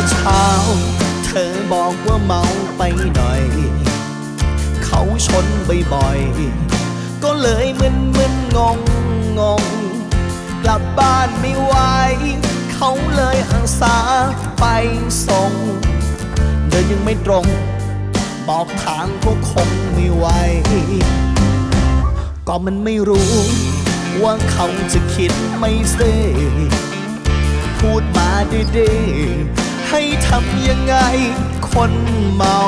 ซะเช้า เธอบอกว่าเมาไปหน่อย เขาชนบ่อยๆ ก็เลยมึนมึนงงงง กลับบ้านไม่ไหว เขาเลยอาสาไปส่ง เดินยังไม่ตรง บอกทางก็คงไม่ไหว ก็มันไม่รู้ว่าเขาจะคิดไม่เซ่พูดมาดีๆ ให้ทำยังไง คนเมา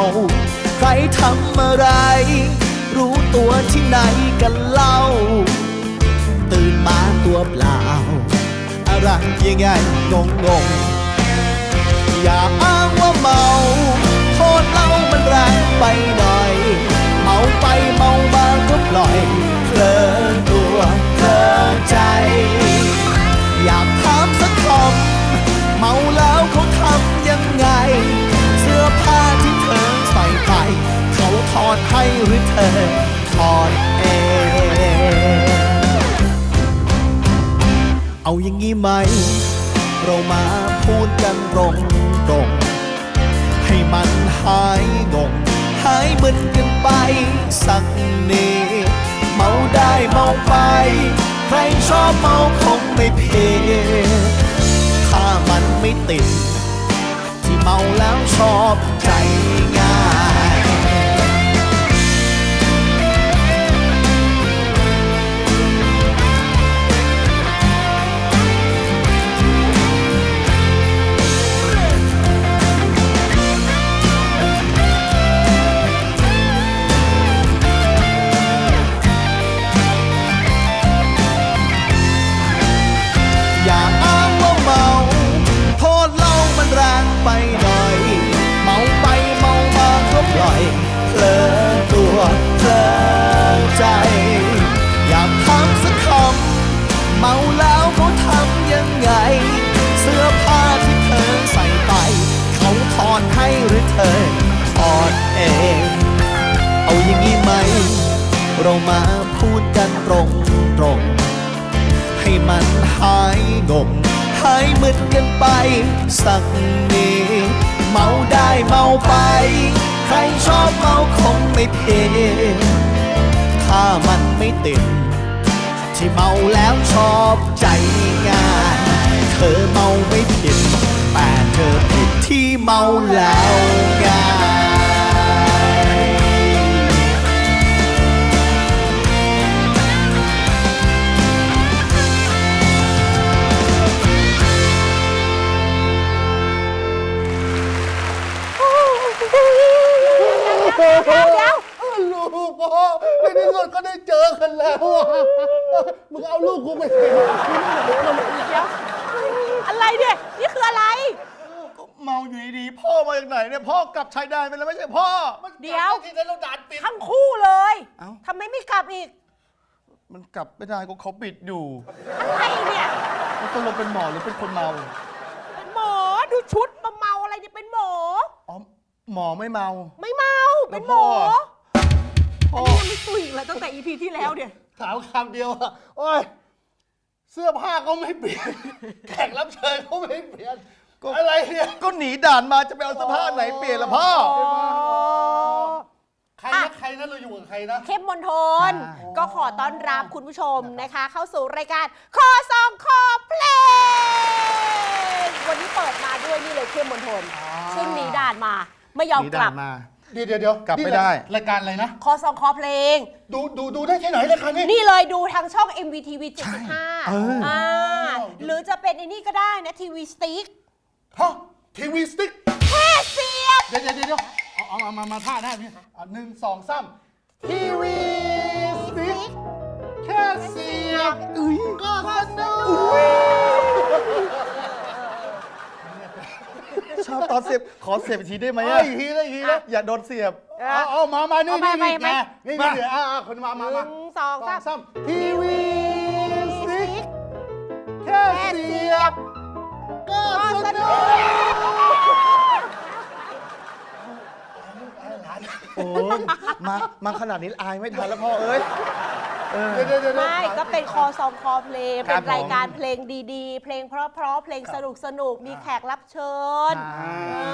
ใครทำอะไร รู้ตัวที่ไหนกันเล่า ตื่นมาตัวเปล่า อะไรยังไงงงงอย่า เธอถอดเอเอาอย่างงี้ไหม เรามาพูดกันตรงตรงๆให้มันหายงง หายมึนกันไปสักนิดเมาได้เมาไป ใครชอบเมาคงไม่เพดถ้ามันไม่ติด ที่เมาแล้วชอบใจง่ายายมึนกันไป สักนิดเมาได้เมาไป ใครชอบเมาคงไม่เพถ้ามันไม่ติดที่เมาแล้วชอบใจง่ายเธอเมาไม่ผิด แต่เธอผิดที่เมาแล้วง่าย ก็ได้เจอกันแล้วอะมึงเอาลูกกูไปเห็นเดี๋ยวอะไรเนี่ยนี่คืออะไร เมาอยู่ดีๆพ่อมาจากไหนเนี่ยพ่อกลับชายแดนไปแล้วไม่ใช่พ่อ เดี๋ยวที่นั้นเราด่านปิด ทั้งคู่เลยเอ้า ทำไมไม่กลับอีก มันกลับไม่ได้ก็เขาปิดอยู่อะไรเนี่ย แล้วตกลงเป็นหมอหรือเป็นคนเมาเป็นหมอดูชุดมาเมาอะไรเนี่ยเป็นหมอ อ๋อหมอไม่เมา ไม่เมา เป็นหมอพ่ออันนี้ ยังไม่ตุยอีกเลยตั้งแต่ EP ที่แล้วเนี่ย ถามคำเดียวอะโอ้ย เสื้อผ้าก็ไม่เปลี่ยน แขกรับเชิญก็ไม่เปลี่ยน ก็ อะไรเนี่ย ก็หนีด่านมาจะไปเอาเสื้อผ้าไหนเปลี่ยนล่ะพ่อ ใครนะใครนะเราอยู่กับใครนะ เข้มมนทนอ่าก็ขอต้อนรับคุณผู้ชมนะคะ เข้าสู่รายการคอซองคอเพลงวันนี้เปิดมาด้วยนี่เลยเข้มมนทน ซึ่งหนีด่านมาไม่ยอมหนีกด่าลันบมา เดี๋ยวเดี๋ยวเดี๋ยวกลับไม่นี่ได้รายการอะไรนะ คอซองคอเพลง ดูดูดูได้ที่ไหนรายการนี้ นี่เลยดูทางช่อง MVTV 75เอออ่าหรือจะเป็นไอ้นี่ก็ได้นะทีวีสติ๊กฮะทีวีสติ๊กแค่เสียบเดี๋ยวเดี๋ยวเดี๋ยวเอาเอาเอามามาท่าได้ไหมอะหนึ่งสองสามทีวีสติ๊กแค่เสียบอุ้ยก็สนุก อบตอนเสียบขอเสียบอีกทีได้ไหมไอ้อะทีได้ทีนะอย่าโดนเสียบ เอาเอามามานี่เอานี่มานี่มาแกนี่มานี่เดี๋ยวอ่าอ่าคนมามาหมานึ่งสองสองสามสามทีวีสติ๊กแค่แค่เสีเสียยบบก็สนุกโอ้ยมามาขนาดนี้อายไม่ทันแล้วพ่อเอ้ย เดี๋ยวเดี๋ยวเดี๋ยว ไม่ก็เป็นคอซองคอเพลง ครัเป็บนรายการเพลงดีๆ เพลงเพราะๆ เพลงสนุกสนุกๆมีแขกรับเชิญ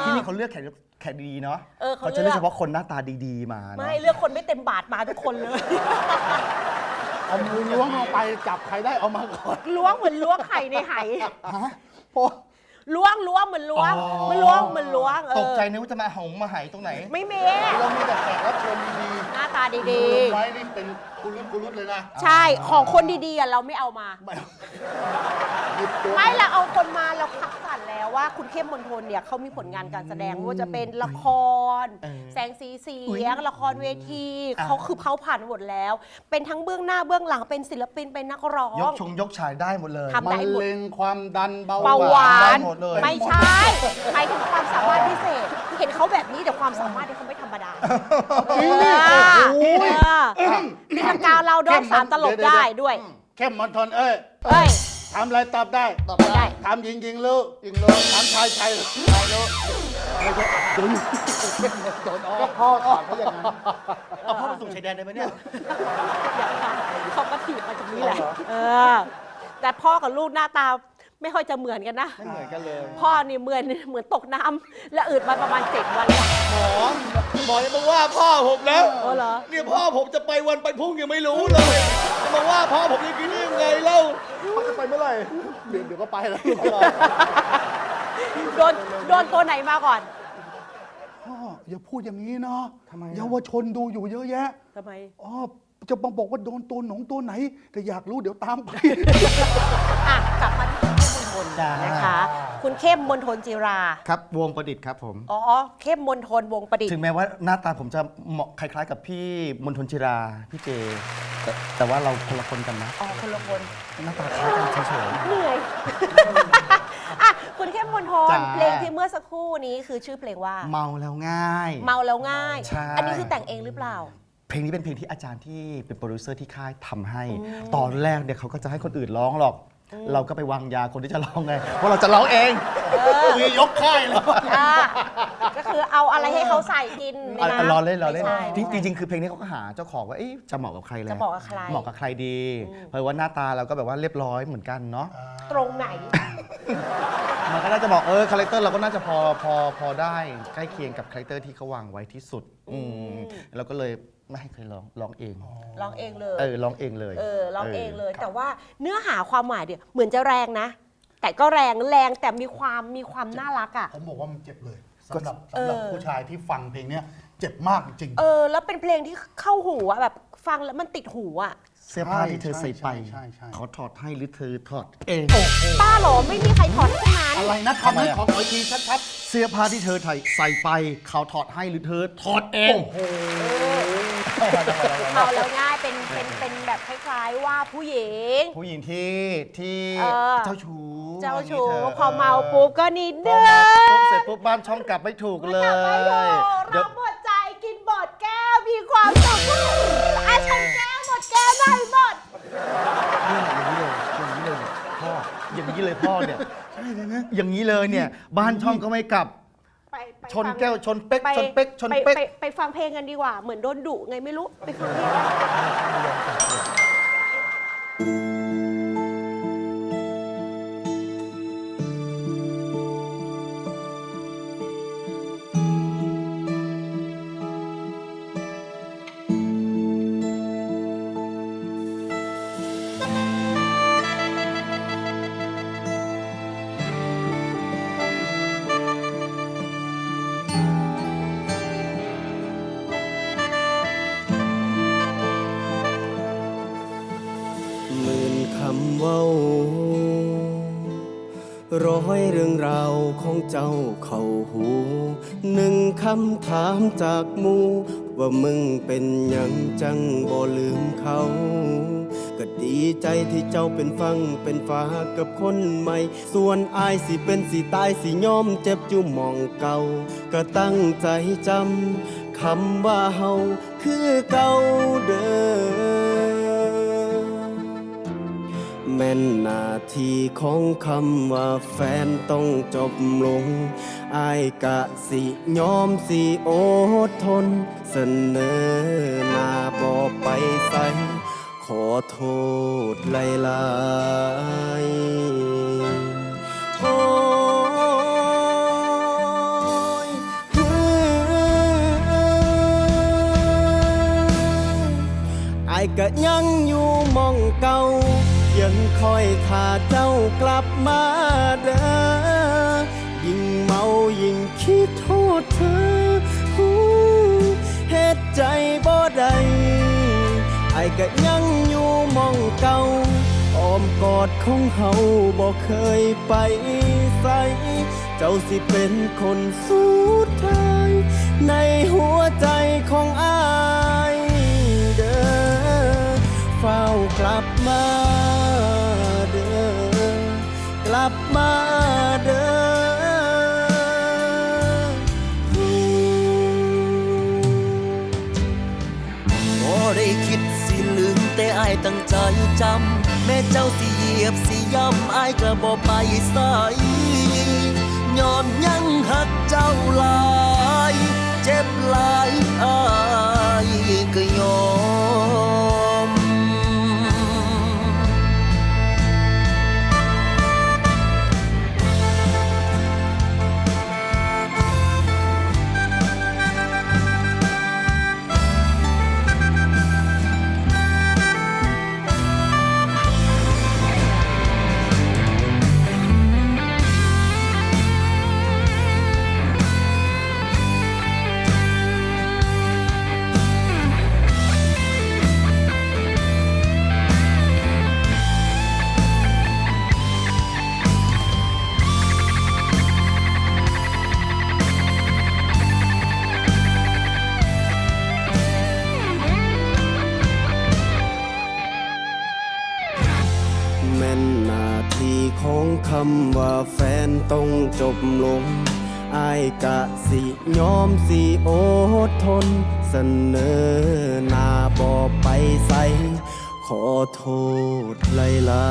ที่นี่เขาเลือกแขกแขกดีๆเนาะเออเขาเขาจะเลือก เลือกเฉพาะคนหน้าตาดีๆมาเนาะไม่เลือกคนไม่เต็มบาทมาทุกคนเลย เอามือล้วงลงไปจับใครได้เอามาก่อนล้วงเหมือนล้วงไข่ในไหฮะโอ้ ล้วงล้วงเหมือนล้วงมันล้วงเหมือนล้วงเออตกใจนึกว่าจะมาหงมาไหายตรงไหน ไม่มีเรามีแต่แขกรับเชิญดีหน้าตาๆดีรวมไว้นี่เป็นกุลุตกุลุตเลยนะๆ ใช่ของคนดีๆอะเราไม่เอามา ไม่หยิบตัวไม่เราเอาคนมาเราคัดสรรแล้วว่าคุณเข้มมนทนเนี่ยเขามีผลงานการแสดงไม่ว่าจะเป็นละคร เออแส งสีเสีอุ๊ยยงละครเวทีอะ เขาคือเขาผ่านหมดแล้ว เป็นทั้งเบื้องหน้าเบื้องหลังเป็นศิลปินเป็นนักร้องยกชงยกชายได้หมดเลยทำมะเร็งความดันเบาเบาหวานได้หมดเลย ไม่ใช่หมายถึงความสามารถพิเศษ เห็นเขาแบบนี้แต่ความสามารถที่เขาไม่ธรรมดาจริงนี่เอโอ้โหอมีทางกาวเราด้วยสามตลกได้ด้วย เข้มมันทนเอ้ย เอ้ย ถามอะไรตอบได้ ตอบได้ ถามยิงยิงรู้ยิงรู้ถามชายชายรู้ชายรู้ไม่ใช่โดนโดนอ้อก็พ่อถามเขาอย่างนั้นเอาพ่อมาส่งชายแดนได้ไหมเนี่ยอย่าค่ะเขาก็ถีบมาจากนี้แหละเอาเหรอเออ แต่พ่อกับลูกหน้าตาไม่ค่อยจะเหมือนกันนะ ไม่เหมือนกันเลย พ่อนี่เหมือนเหมือนตกน้ำและอืดมาประมาณเจ็ดวันแล้วหมอหมอยังมาว่าพ่อผมนะเออเหรอเนี่ยพ่อผมจะไปวันไปพรุ่งยังไม่รู้เลยจะมาว่าพ่อผมอย่างนี้ได้ยังไงเล่าเขาจะ ไปเมื่อไหร่เดี๋ยวเดี๋ยวก็ไปแล้วโดนโดนตัวไหนมาก่อน พ่ออย่าพูดอย่างนี้เนาะทำไมอะ เยาวชนดูอยู่เยอะแยะทำไม อ๋อจะมาบอกว่าโดนตัวหนงตัวไหน แต่อยากรู้เดี๋ยวตามไป อะ กลับมาที่ คุณเข้มมนทนจ้านนะคะ คุณเข้มมนทนจิรา ครับ วงประดิษฐ์ครับผม อ๋อ เข้มมนทนวงประดิษถึฐ์งแม้ว่าหน้าตาผมจะเหมาะคล้าย ๆ กับพี่มนทนจิราพี่เจแต่แต่ว่าเราคนละคนกันนะ อ๋อ คนละคน หน้าตาคล้ายกันเฉย เหนื่อย อะ คุณเข้มมนทนจ้าเพลงที่เมื่อสักครู่นี้คือชื่อเพลงว่า ๆเมาแล้วง่าย เมาแล้วง่าย ใช่ อันี้คือแต่งเองหรือเปล่า เพลงนี้เป็นเพลงที่อาจารย์ที่เป็นโปรดิวเซอร์ที่ค่ายทำให้ ตอนแรกเนี่ยเขาก็จะให้คนอื่นร้องหรอก เราก็ไปวางยาคนที่จะร้องไงเพราะเราจะร้องเองคือยกค่ายเลยอ่าก็คือเอาอะไรให้เขาใส่กินในอะน้ำรอเล่นรอเล่นไม่ใช่ จริงจริง ๆ คือเพลงนี้เขาก็หาเจ้าของว่าเอ๊ะจะเหมาะกับใครแล้วจะเหมาะกับใคร เหมาะกับใครดี เพราะว่าหน้าตาเราก็แบบว่าเรียบร้อยเหมือนกันเนาะ ตรงไหน มันก็น่าจะบอกเออคาแรคเตอร์เราก็น่าจะพอพอพอได้ใกล้เคียงกับคาแรคเตอร์ที่เขาวางไว้ที่สุดอืมเราก็เลย ไม่ให้ใครร้องร้องเองร้องเองเลยเออร้องเองเลยเออร้องเองเลย แต่ว่าเนื้อหาความหมายเดี๋ยวเหมือนจะแรงนะ แต่ก็แรงแรงแต่มีความมีความน่ารักอะ ผมบอกว่ามันเจ็บเลยสำหรับเออสำหรับผู้ชายที่ฟังเพลงเนี้ยเจ็บมากจริง เออ แล้วเป็นเพลงที่เข้าหูอะแบบฟังแล้วมันติดหูอะเสื้อผ้าที่เธอใส่ไปใช่ใช่ใช่ เขาถอดให้หรือเธอถอดเอง ป้าเหรอไม่มีใครถอดให้ทั้งนั้น อะไรนะทำคำไมนั้นอะขอขออีกทีชัดเสื้อผ้าที่เธอใส่ไป เขาถอดให้หรือเธอถอดเอง เมาแล้วง่ายเป็นเป็นเป็นแบบคล้ายๆว่าผู้หญิง ผู้หญิงที่ที่เออ เจ้าชู้เจ้าชู้ว่งี้ถะพอเมาปุ๊บก็นิดพเดืออเมาปุ๊บเสร็จปุ๊บบ้านช่องกลับไม่ถูกเลกลับมาอยู่ยเดี๋ยรัวบหมดใจกินบดแก้วมีความสุขอาฉันแก้วหมดแก้วได้หมดเนี่ยอย่างนี้เลยอย่างนี้เลยพ่ออย่างนี้เลยพ่อเนี่ยอย่างนี้เลยเนี่ย บ้านช่องก็ไม่กลับ ไปไปชนฟังแก้วชนเป๊กไปชนเป๊กชนไปเป๊กไปไปฟังเพลงกันดีกว่า เหมือนโดนดุไงไม่รู้ ไปฟังเพลง ร้อยเรื่องราวของเจ้าเข้าหู หนึ่งคำถามจากมู ว่ามึงเป็นหยังจังบ่ลืมเขา ก็ดีใจที่เจ้าเป็นฟังเป็นฟ้ากับคนใหม่ ส่วนอายสิเป็นสิตายสิยอมเจ็บจุ่มองเก่า ก็ตั้งใจจำคำว่าเฮาคือเก่าเด้อ แม่นนาทีของคำว่าแฟนต้องจบลง อายกะสิยอมสิอดทน เสนอหน้าบอไปใส่ขอโทษหลายๆโอ้ยไอ้ก็ยังอยู่มองเก่า คอยท่าเจ้ากลับมาเด้อยิ่งเมายิ่งคิดโทษเธอเหตุใจบ่ได้ไอ้ก็ยังอยู่มองเก่าอ้อมกอดของเฮาบ่เคยไปใส่เจ้าสิเป็นคนสุดท้าย ในหัวใจของอายเด้อเฝ้ากลับมา บมาเด้อได้คิดสิลืมแต่อายตั้งใจจำ แม่เจ้าสิเหยียบสิย่ำอายก็บ่ไปใส่ย้อนยังหักเจ้าหลาย เจ็บหลายอายก็ยอม ต้องจบลงอายกะสิยอมสิอดทน เสนอหน้าบอไปใส ขอโทษหลา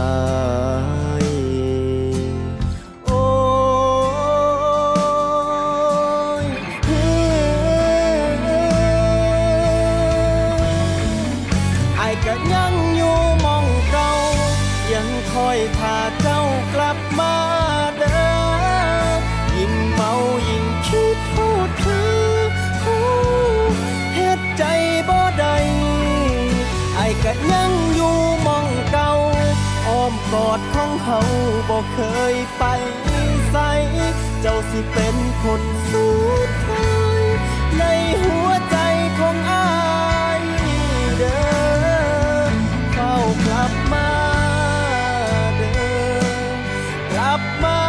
ยๆ เคยไปใส่เจ้าสิเป็นคนสุดท้ายในหัวใจของอายเด้อเข้ากลับมาเด้อกลับมา